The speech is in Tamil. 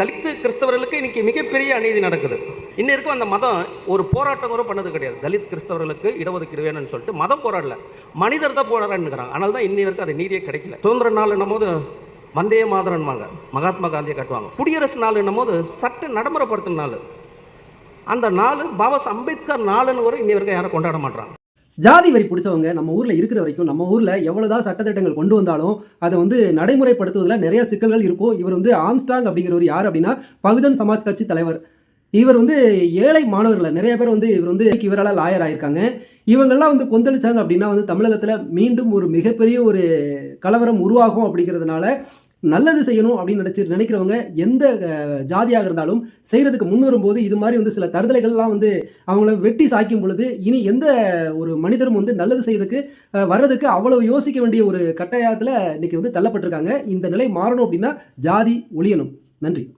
தலித்து கிறிஸ்தவர்களுக்கு இன்னைக்கு மிகப்பெரிய அநீதி நடக்குது. இன்னும் இருக்கும் அந்த மதம் ஒரு போராட்டம் கூட பண்ணது கிடையாது. தலித் கிறிஸ்தவர்களுக்கு இடஒதுக்கீடு வேணும்னு சொல்லிட்டு மதம் போராடல. மனிதர் தான் போராடுறாங்கிறாங்க ஆனால் தான் இன்னி வரைக்கும் அது நீதியே கிடைக்கல. சுதந்திர நாள் போது வந்தே மாதரன்வாங்க மகாத்மா காந்தியை காட்டுவாங்க. குடியரசு நாள் என்னும்போது சட்ட நடைமுறைப்படுத்தின நாள். அந்த நாள் பாபா அம்பேத்கர் நாளுன்னு கூட இன்னி வரைக்கும் யாரும் கொண்டாட மாட்டாங்க ஜாதி வரி பிடிச்சவங்க நம்ம ஊரில் இருக்கிற வரைக்கும் நம்ம ஊரில் எவ்வளோதான் சட்டத்திட்டங்கள் கொண்டு வந்தாலும் அதை வந்து நடைமுறைப்படுத்துவதில் நிறைய சிக்கல்கள் இருக்கும். இவர் வந்து ஆம்ஸ்டாங் அப்படிங்கிறவர் யார் அப்படின்னா பகுஜன் சமாஜ் கட்சி தலைவர். இவர் வந்து ஏழை மாணவர்களை நிறைய பேர் வந்து இவர் வந்து இவரால் லாயர் ஆயிருக்காங்க. இவங்கெல்லாம் வந்து கொந்தளிச்சாங்க அப்படின்னா வந்து தமிழகத்தில் மீண்டும் ஒரு மிகப்பெரிய ஒரு கலவரம் உருவாகும் அப்படிங்கிறதுனால நல்லது செய்யணும் அப்படின்னு நினச்சி நினைக்கிறவங்க எந்த ஜாதியாக இருந்தாலும் செய்கிறதுக்கு முன் வரும்போது இது மாதிரி வந்து சில தருதலைகள்லாம் வந்து அவங்கள வெட்டி சாய்க்கும் பொழுது இனி எந்த ஒரு மனிதரும் வந்து நல்லது செய்யறதுக்கு வர்றதுக்கு அவ்வளவு யோசிக்க வேண்டிய ஒரு கட்டாயத்தில் இன்றைக்கி வந்து தள்ளப்பட்டிருக்காங்க. இந்த நிலை மாறணும் அப்படின்னா ஜாதி ஒழியணும். நன்றி.